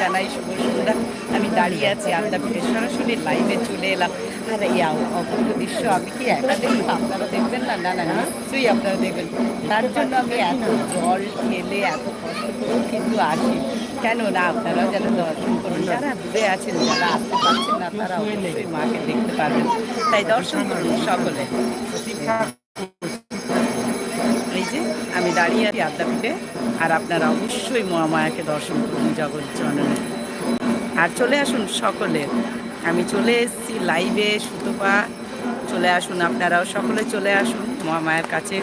জানাই, শুভ সন্ধ্যা। আমি দাঁড়িয়ে আছি আদ্যাপীঠে সরাসরি লাইভে চলে এলাম। আর এই অপূর্ব দৃশ্য, আমি কি একা দেখব আপনারা দেখবেন না? না না নিশ্চয়ই আপনারা দেখবেন। তার জন্য আমি এত জল ঠেলে এত কষ্ট করেও কিন্তু আসি। কেন না আপনারাও যেন দর্শন করুন, যারা দূরে আছেন, যারা আসতে পারছেন না, তারা অবশ্যই মাকে দেখতে পারবেন। তাই দর্শন করুন সকলে। যে আমি দাঁড়িয়ে আছি আদ্যাপীঠে, আর আপনারা অবশ্যই মহামায়াকে দর্শন করুন জগৎ আর চলে আসুন সকলে। আমি চলে এসেছি লাইভে সুতপা। চলে আসুন আপনারাও সকলে চলে আসুন মহামায়ার কাছে।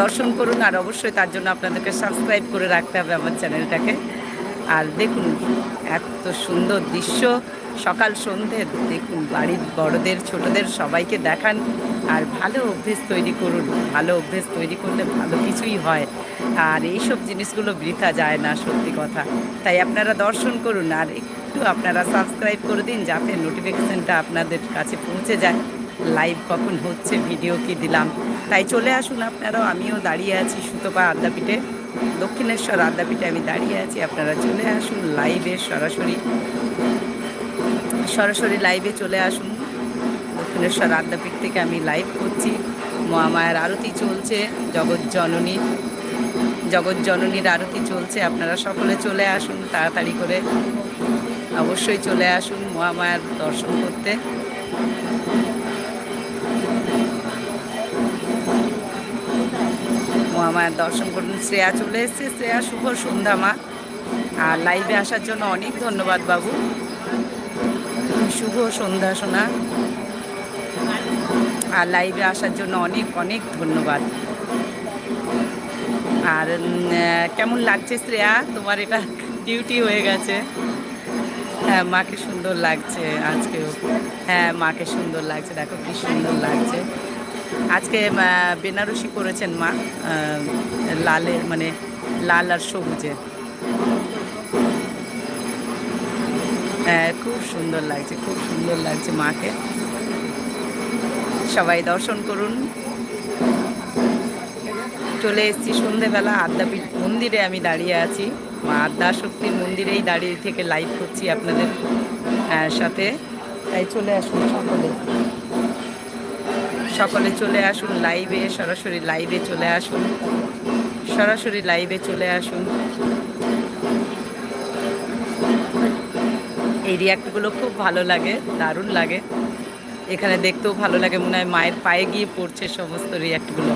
দর্শন করুন, আর অবশ্যই তার জন্য আপনাদেরকে সাবস্ক্রাইব করে রাখতে হবে আমার চ্যানেলটাকে আর দেখুন এত সুন্দর দৃশ্য। সকাল সন্ধে দেখুন বাড়ির বড়দের, ছোটদের সবাইকে দেখান আর ভালো অভ্যেস তৈরি করুন। ভালো অভ্যেস তৈরি করলে ভালো কিছুই হয়। আর এইসব জিনিসগুলো বৃথা যায় না, সত্যি কথা। তাই আপনারা দর্শন করুন আর একটু আপনারা সাবস্ক্রাইব করে দিন যাতে নোটিফিকেশানটা আপনাদের কাছে পৌঁছে যায়। লাইভ কখন হচ্ছে ভিডিও কি দিলাম। তাই চলে আসুন আপনারাও, আমিও দাঁড়িয়ে আছি সুতপা আদ্যাপীঠে দক্ষিণেশ্বর আদ্যাপীঠে আমি দাঁড়িয়ে আছি, আপনারা চলে আসুন লাইভে সরাসরি। সরাসরি লাইভে চলে আসুন। দক্ষিণেশ্বর আদ্যাপীঠ থেকে আমি লাইভ করছি। মহামায়ার আরতি চলছে, জগৎ জননী, জগৎ জননীর আরতি চলছে, আপনারা সকলে চলে আসুন, তাড়াতাড়ি করে অবশ্যই চলে আসুন মহামায়ার দর্শন করতে। মহামায়ার দর্শন করুন। শ্রেয়া চলে এসছে। শ্রেয়া, শুভ সন্ধ্যা মা। আর লাইভে আসার জন্য অনেক ধন্যবাদ বাবু। শুভ সন্ধ্যা সোনা। আর লাইভে আসার জন্য অনেক অনেক ধন্যবাদ। আর কেমন লাগছে শ্রেয়া? তোমার এটা ডিউটি হয়ে গেছে। হ্যাঁ মাকে সুন্দর লাগছে আজকেও। হ্যাঁ মাকে সুন্দর লাগছে। দেখো কি সুন্দর লাগছে। আজকে বেনারসি করেছেন মা লালের মানে লাল আর সবুজে। হ্যাঁ খুব সুন্দর লাগছে, খুব সুন্দর লাগছে মাকে। সবাই দর্শন করুন। চলে এসেছি সন্ধেবেলা, আদ্যাপীঠ মন্দিরে আমি দাঁড়িয়ে আছি। মা আদ্যা শক্তির মন্দিরেই দাঁড়িয়ে থেকে লাইভ করছি আপনাদের সাথে। তাই চলে আসুন সকলে। সকলে চলে আসুন লাইভে সরাসরি লাইভে চলে আসুন। সরাসরি লাইভে চলে আসুন। এই রিয়াক্টগুলো খুব ভালো লাগে, দারুণ লাগে। এখানে দেখতেও ভালো লাগে, মনে হয় মায়ের পায়ে গিয়ে পড়ছে সমস্ত রিয়াক্টগুলো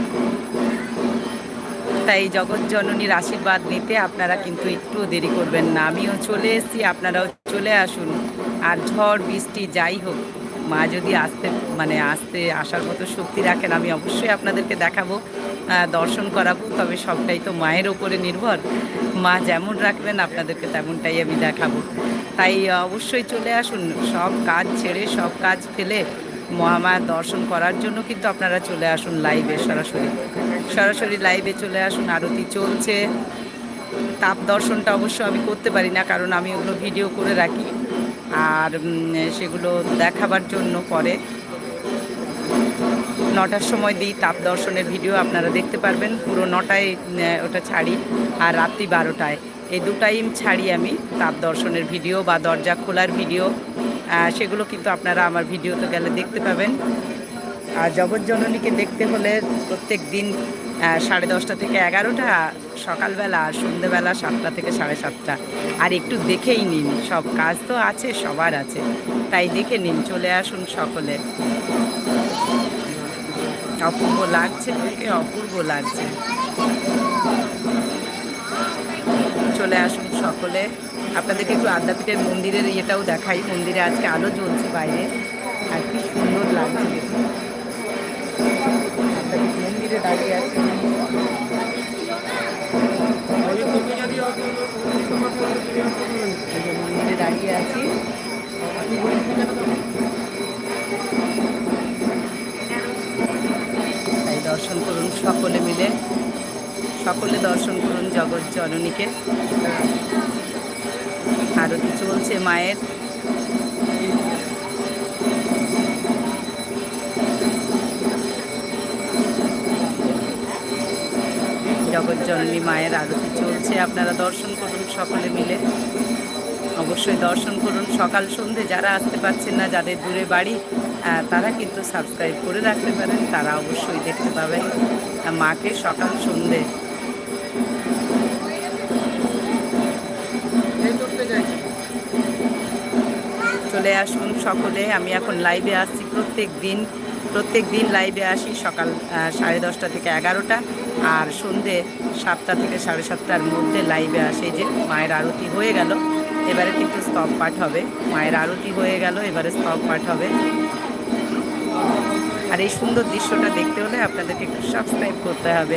তাই জগৎ জননীর আশীর্বাদ নিতে আপনারা কিন্তু একটুও দেরি করবেন না। আমিও চলে এসেছি, আপনারাও চলে আসুন। আর ঝড়, বৃষ্টি, যাই হোক মা যদি আসতে মানে আসতে, আসার মতো শক্তি রাখেন, আমি অবশ্যই আপনাদেরকে দেখাবো দর্শন করাবো, তবে সবটাই তো মায়ের ওপরে নির্ভর। মা যেমন রাখবেন, আপনাদেরকে তেমনটাই আমি দেখাবো। তাই অবশ্যই চলে আসুন, সব কাজ ছেড়ে, সব কাজ ফেলে মহামায়ার দর্শন করার জন্য কিন্তু আপনারা চলে আসুন লাইভে সরাসরি। সরাসরি লাইভে চলে আসুন, আরতি চলছে। তাপ দর্শনটা অবশ্য আমি করতে পারি না, কারণ আমি ওগুলো ভিডিও করে রাখি। আর সেগুলো দেখাবার জন্য পরে নটার সময় দিই তাপ দর্শনের ভিডিও, আপনারা দেখতে পারবেন। পুরো নটায় ওটা ছাড়ি আর রাত্রি বারোটায়। এই দু টাইম ছাড়ি আমি তাপ দর্শনের ভিডিও বা দরজা খোলার ভিডিও। সেগুলো কিন্তু আপনারা আমার ভিডিওতে গেলে দেখতে পাবেন। আর জগৎজননীকে দেখতে হলে প্রত্যেক দিন সাড়ে দশটা থেকে এগারোটা সকালবেলা আর সন্ধেবেলা সাতটা থেকে সাড়ে সাতটা। আর একটু দেখেই নিন, সব কাজ তো আছে, সবার আছে। তাই দেখে নিন, চলে আসুন সকলে। অপূর্ব লাগছে ওকে অপূর্ব লাগছে। চলে আসুন সকলে। আপনাদেরকে একটু আদ্যাপীঠের মন্দিরের ইয়েটাও দেখাই। মন্দিরে আজকে আলো জ্বলছে বাইরে। আর কি সুন্দর লাগছে আদ্যাপীঠ মন্দিরে দাঁড়িয়ে আছে। দাঁড়িয়ে আছি তাই দর্শন করুন সকলে মিলে। সকলে দর্শন করুন জগৎ জননীকে। আরতি চলছে মায়ের। জগজ্জননী মায়ের আরতি চলছে। আপনারা দর্শন করুন সকলে মিলে। অবশ্যই দর্শন করুন। সকাল সন্ধে যারা আসতে পারছেন না, যাদের দূরে বাড়ি তারা কিন্তু সাবস্ক্রাইব করে রাখতে পারেন। তারা অবশ্যই দেখতে পাবেন মাকে সকাল সন্ধে। চলে আসুন সকলে। আমি এখন লাইভে আসছি প্রত্যেক দিন। প্রত্যেক দিন লাইভে আসি সকাল সাড়ে দশটা থেকে এগারোটা আর সন্ধে সাতটা থেকে সাড়ে সাতটার মধ্যে লাইভে আসে যে মায়ের আরতি হয়ে গেল। এবারে কিন্তু স্তব পাঠ হবে। মায়ের আরতি হয়ে গেল, এবারে স্তব পাঠ হবে। আর এই সুন্দর দৃশ্যটা দেখতে হলে আপনাদেরকে একটু সাবস্ক্রাইব করতে হবে।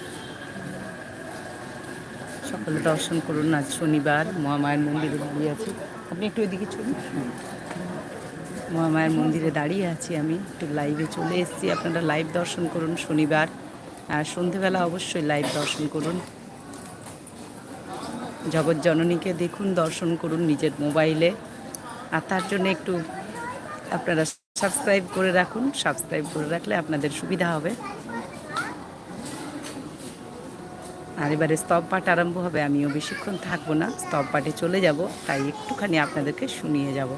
সকলে দর্শন করুন আজ শনিবার, মহামায়ের মন্দিরে দাঁড়িয়ে আছি। আপনি একটু ওইদিকে চলুন। মহামায়ের মন্দিরে দাঁড়িয়ে আছি আমি, একটু লাইভে চলে এসেছি। আপনারা লাইভ দর্শন করুন শনিবার। আর সন্ধেবেলা অবশ্যই লাইভ দর্শন করুন। জগৎ জননীকে দেখুন, দর্শন করুন নিজের মোবাইলে আর তার জন্য একটু আপনারা সাবস্ক্রাইব করে রাখুন। সাবস্ক্রাইব করে রাখলে আপনাদের সুবিধা হবে। আর এবারে স্তব পাঠ আরম্ভ হবে, আমিও বেশিক্ষণ থাকব না, স্তব পাঠে চলে যাব, তাই একটুখানি আপনাদেরকে শুনিয়ে যাব।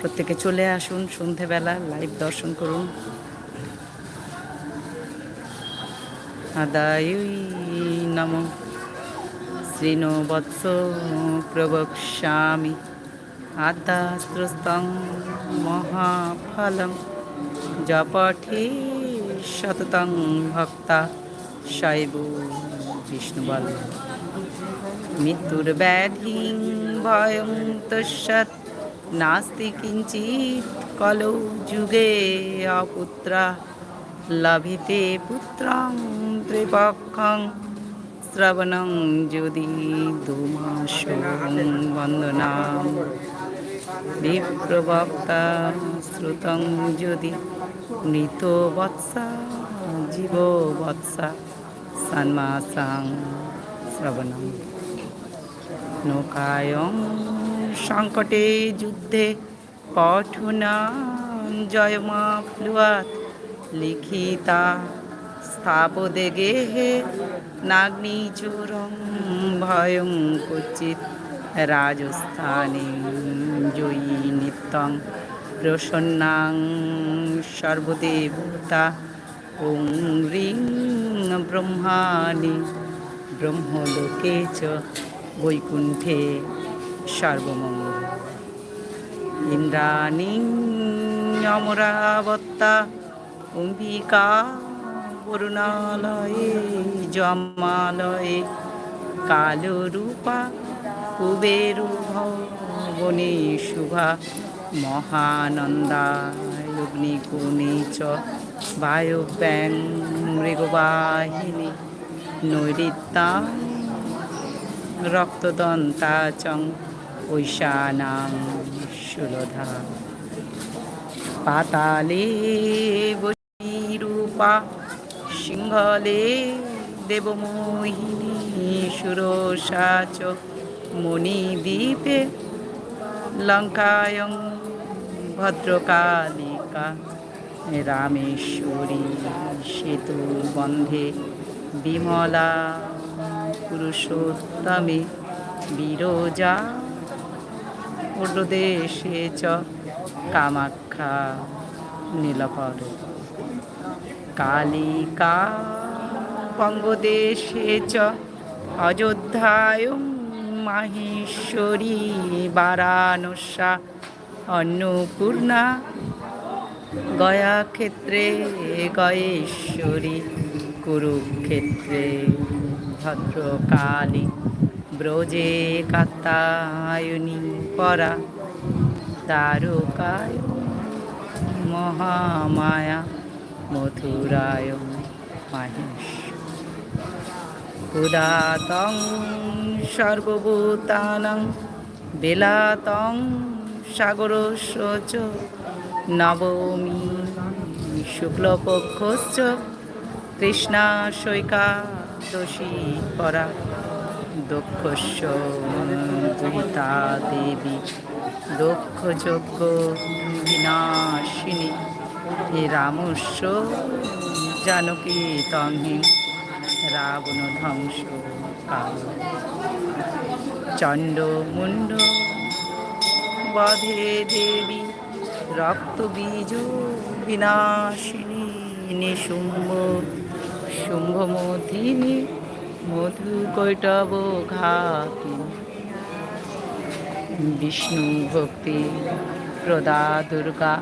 প্রত্যেকে চলে আসুন, সন্ধেবেলা লাইভ দর্শন করুন। আদায় নম। শ্রীনো বৎস প্রবক্ষ্যামি আদাস্ত্রস্তং মহাফলম জপঠে শততং ভক্তা শৈব বিষ্ণুবল মৃত্যুর ব্যাধি ভয়ং তস্যৎ নাস্তি কিঞ্চিৎ কলৌ যুগে অপুত্রা, লভিতে পুত্রং ত্রিপক্ষং, শ্রবণং যদি দুমাস বন্দনাম। বিপ্রবক্তা শ্রুতং যদি মৃত বৎসা, জীব বৎসা, সন্মাসাং শ্রবণম। নৌকায়ং সংকটে যুদ্ধে পঠনা জয়মা ফ্লুয়াত লিখিতা স্থাপদে গেহে নাগ্নিচুরং ভয়ং কুচিত, রাজস্থানে জয়ী নিত্যং। প্রসন্নাং সর্বদেবতা ওং রিং ব্রহ্মাণি ব্রহ্মলোকে চ বৈকুণ্ঠে সর্বমঙ্গল ইন্দ্রাণী অমরাবত্তা অম্বিকা বরুণালয়ে জমালয়ে কালরূপা কুবেরু ভবনে শুভা মহানন্দা অগ্নিকোণে চ বায়ব্যাং মৃগবাহিনী নৈরিত্যা রক্তদন্তা চং ঐশানাং সুলধা। পাতালে বৈরূপা সিংহলে দেবমোহিনী, সুরসা চ মণিদ্বীপে লঙ্কায়ং ভদ্রকালিকা, রামেশ্বরী, সেতু বন্ধে বিমলা পুরুষোত্তমে বিরজা ঊর্ধ্বদেশে চ কামাখ্যা নীলপর কালিকা বঙ্গদেশে চ অযোধ্যায়, মাহেশ্বরী, বারাণসা অন্নপূর্ণা। গয়াক্ষেত্রে গয়েশ্বরী, কুরুক্ষেত্রে ভদ্রকালী, ব্রজে কাত্তায়নী পরা, দ্বারকায় মহামায়া, মথুরায় মাহেশ। উদাতং সর্বভূতানং, বিলাতং সাগরস্য চ নবমী শুক্লপক্ষশ্চ কৃষ্ণা শৈকাদশী পরা দক্ষস্য দুহিতা দেবী দক্ষযজ্ঞ বিনাশিনী। হে রামস্য জানকী তংহি রাবণ ধ্বংস কাল। চণ্ড মুন্ড বধে দেবী রক্তবীজ বিনাশিনী, নিশুম্ভ, শুম্ভমধিনী, মধু কৈটব ঘাতি। বিষ্ণু ভক্তি প্রদা দুর্গা,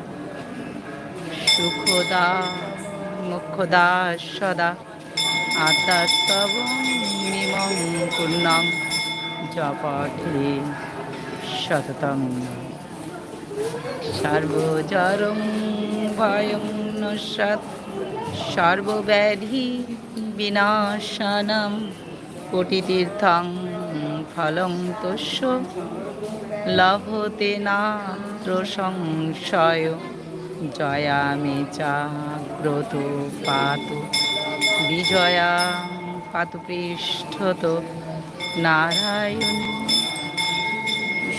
সুখদা মুখদা সদা আত্মাস্তব মিমং পূর্ণং জপঠে সততম। সর্বজরং ভয়ং নশত সর্বব্যাধি বিনাশনম, কোটিতীর্থং ফলং তস্য লভতে নাত্র সংশয় জয়ামে চাগ্রত পাতু বিজয়া পাতু পৃষ্ঠত, নারায়ণ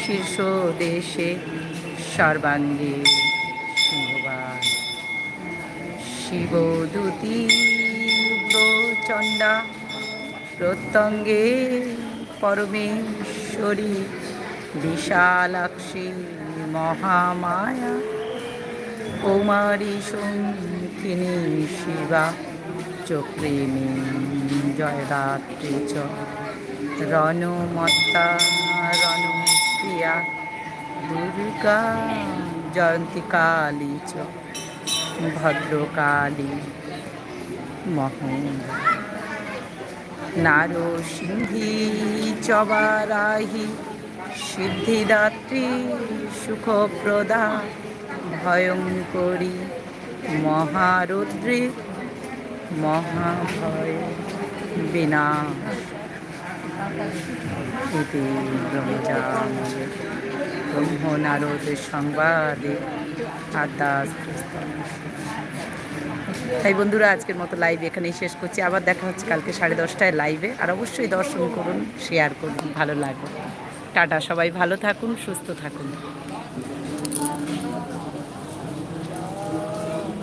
শীর্ষ দেশে সর্বাঙ্গে সিংহবান শিবদূতি চণ্ডা প্রত্যঙ্গে পরমেশ্বরী, বিশালাক্ষী মহামায়া, কৌমারী শঙ্কিনী শিবা, চক্রিণী জয়দাত্রী চ, রণমত্তা রণপ্রিয়া। দুর্গা জয়ন্তী কালী চ ভদ্রকালী মহঙ্গ নারসিংহী চবারাহি সিদ্ধিদাত্রী সুখপ্রদা ভয়ঙ্করী মহারুদ্রী মহাভয় বিনা ব্রহ্মজানবে ব্রহ্ম নারদের সংবাদে আদাস তাই বন্ধুরা, আজকের মতো লাইভ এখানেই শেষ করছি। আবার দেখা হচ্ছে কালকে সাড়ে দশটায় লাইভে আর অবশ্যই দর্শন করুন শেয়ার করুন, ভালো লাগবে। টাটা, সবাই ভালো থাকুন, সুস্থ থাকুন।